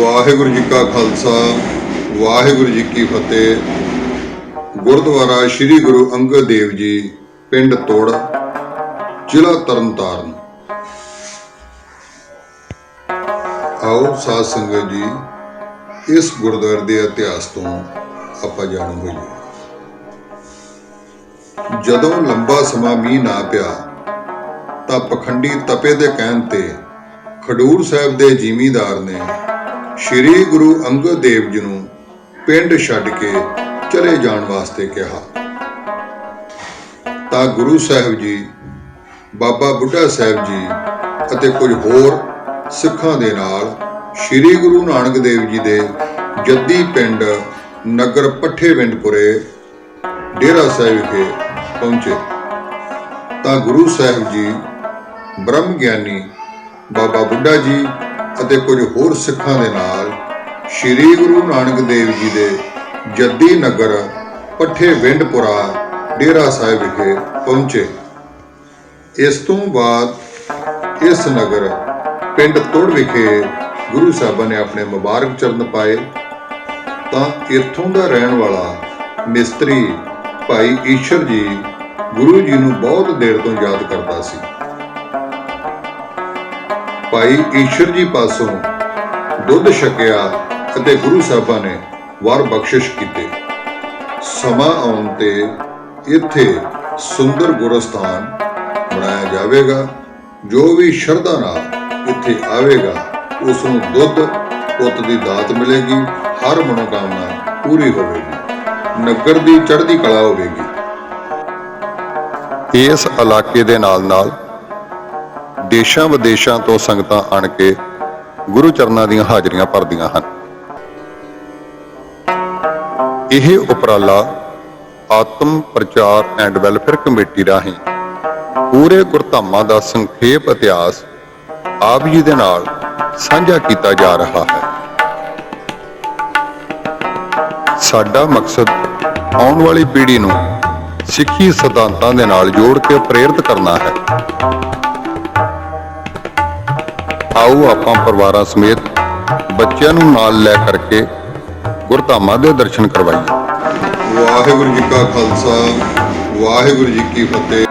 ਵਾਹਿਗੁਰੂ ਜੀ ਕਾ ਖਾਲਸਾ, ਵਾਹਿਗੁਰੂ ਜੀ ਕੀ ਫਤਿਹ। ਗੁਰਦੁਆਰਾ ਸ੍ਰੀ ਗੁਰੂ ਅੰਗਦ ਦੇਵ ਜੀ, ਪਿੰਡ ਤੋੜ, ਜ਼ਿਲ੍ਹਾ ਤਰਨਤਾਰਨ। ਆਓ ਸਾਧ ਸੰਗਤ ਜੀ, ਇਸ ਗੁਰਦੁਆਰੇ ਦੇ ਇਤਿਹਾਸ ਤੋਂ ਆਪਾਂ ਜਾਣੂ ਹੋਈਏ। ਜਦੋਂ ਲੰਬਾ ਸਮਾਂ ਮੀਂਹ ਨਾ ਪਿਆ, ਤਾਂ ਪਖੰਡੀ ਤਪੇ ਦੇ ਕਹਿਣ ਤੇ ਖਡੂਰ ਸਾਹਿਬ ਦੇ ਜ਼ਿਮੀਂਦਾਰ ਨੇ ਸ੍ਰੀ ਗੁਰੂ ਅੰਗਦ ਦੇਵ ਜੀ ਨੂੰ ਪਿੰਡ ਛੱਡ ਕੇ ਚਲੇ ਜਾਣ ਵਾਸਤੇ ਕਿਹਾ। ਤਾਂ ਗੁਰੂ ਸਾਹਿਬ ਜੀ, ਬਾਬਾ ਬੁੱਢਾ ਸਾਹਿਬ ਜੀ ਅਤੇ ਕੁਝ ਹੋਰ ਸਿੱਖਾਂ ਦੇ ਨਾਲ ਸ੍ਰੀ ਗੁਰੂ ਨਾਨਕ ਦੇਵ ਜੀ ਦੇ ਜੱਦੀ ਪਿੰਡ ਨਗਰ ਪੱਠੇ ਪੱਠੇਵਿੰਡਪੁਰੇ ਡੇਰਾ ਸਾਹਿਬ ਵਿਖੇ ਪਹੁੰਚੇ। ਤਾਂ ਗੁਰੂ ਸਾਹਿਬ ਜੀ, ਬ੍ਰਹਮ ਗਿਆਨੀ ਬਾਬਾ ਬੁੱਢਾ ਜੀ ਅਤੇ ਕੁਝ ਹੋਰ ਸਿੱਖਾਂ ਦੇ ਨਾਲ ਸ੍ਰੀ ਗੁਰੂ ਨਾਨਕ ਦੇਵ ਜੀ ਦੇ ਜੱਦੀ ਨਗਰ ਪੱਠੇ ਵਿੰਡਪੁਰਾ ਡੇਰਾ ਸਾਹਿਬ ਵਿਖੇ ਪਹੁੰਚੇ। ਇਸ ਤੋਂ ਬਾਅਦ ਇਸ ਨਗਰ ਪਿੰਡ ਤੁੜ ਵਿਖੇ ਗੁਰੂ ਸਾਹਿਬਾਂ ਨੇ ਆਪਣੇ ਮੁਬਾਰਕ ਚਰਨ ਪਾਏ। ਤਾਂ ਇੱਥੋਂ ਦਾ ਰਹਿਣ ਵਾਲਾ ਮਿਸਤਰੀ ਭਾਈ ਈਸ਼ਰ ਜੀ ਗੁਰੂ ਜੀ ਨੂੰ ਬਹੁਤ ਦੇਰ ਤੋਂ ਯਾਦ ਕਰਦਾ ਸੀ। ਭਾਈ ਈਸ਼ਰ ਜੀ ਪਾਸੋਂ ਦੁੱਧ ਛਕਿਆ ਅਤੇ ਗੁਰੂ ਸਾਹਿਬਾਂ ਨੇ ਵਾਰ ਬਖਸ਼ਿਸ਼ ਕੀਤੇ। ਸਮਾਂ ਆਉਣ ਤੇ ਇੱਥੇ ਸੁੰਦਰ ਗੁਰਸਥਾਨ ਬਣਾਇਆ ਜਾਵੇਗਾ, ਜੋ ਵੀ ਸ਼ਰਧਾ ਨਾਲ ਇੱਥੇ ਆਵੇਗਾ, ਉਸ ਨੂੰ ਦੁੱਧ, ਪੁੱਤ ਦੀ ਦਾਤ ਮਿਲੇਗੀ, ਹਰ ਮਨੋਕਾਮਨਾ ਪੂਰੀ ਹੋਵੇਗੀ। ਨਗਰ ਦੀ ਚੜ੍ਹਦੀ ਕਲਾ ਹੋਵੇਗੀ। ਇਸ ਇਲਾਕੇ ਦੇ ਨਾਲ-ਨਾਲ ਦੇਸ਼ਾਂ ਵਿਦੇਸ਼ਾਂ ਤੋਂ ਸੰਗਤਾਂ ਆਣ ਕੇ ਗੁਰੂ ਚਰਨਾਂ ਦੀਆਂ ਹਾਜ਼ਰੀਆਂ ਭਰਦੀਆਂ ਹਨ। ਇਹ ਉਪਰਾਲਾ ਆਤਮ ਪ੍ਰਚਾਰ ਐਂਡ ਵੈਲਫੇਅਰ ਕਮੇਟੀ ਰਾਹੀਂ ਪੂਰੇ ਗੁਰਧਾਮਾਂ ਦਾ ਸੰਖੇਪ ਇਤਿਹਾਸ ਆਪ ਜੀ ਦੇ ਨਾਲ ਸਾਂਝਾ ਕੀਤਾ ਜਾ ਰਿਹਾ ਹੈ। ਸਾਡਾ ਮਕਸਦ ਆਉਣ ਵਾਲੀ ਪੀੜ੍ਹੀ ਨੂੰ ਸਿੱਖੀ ਸਿਧਾਂਤਾਂ ਦੇ ਨਾਲ ਜੋੜ ਕੇ ਪ੍ਰੇਰਿਤ ਕਰਨਾ ਹੈ। ਆਓ ਆਪਾਂ ਪਰਿਵਾਰਾਂ ਸਮੇਤ ਬੱਚਿਆਂ ਨੂੰ ਨਾਲ ਲੈ ਕਰਕੇ ਗੁਰਧਾਮਾਂ ਦੇ ਦਰਸ਼ਨ ਕਰਵਾਈਏ। ਵਾਹਿਗੁਰੂ ਜੀ ਕਾ ਖਾਲਸਾ, ਵਾਹਿਗੁਰੂ ਜੀ ਕੀ ਫਤਿਹ।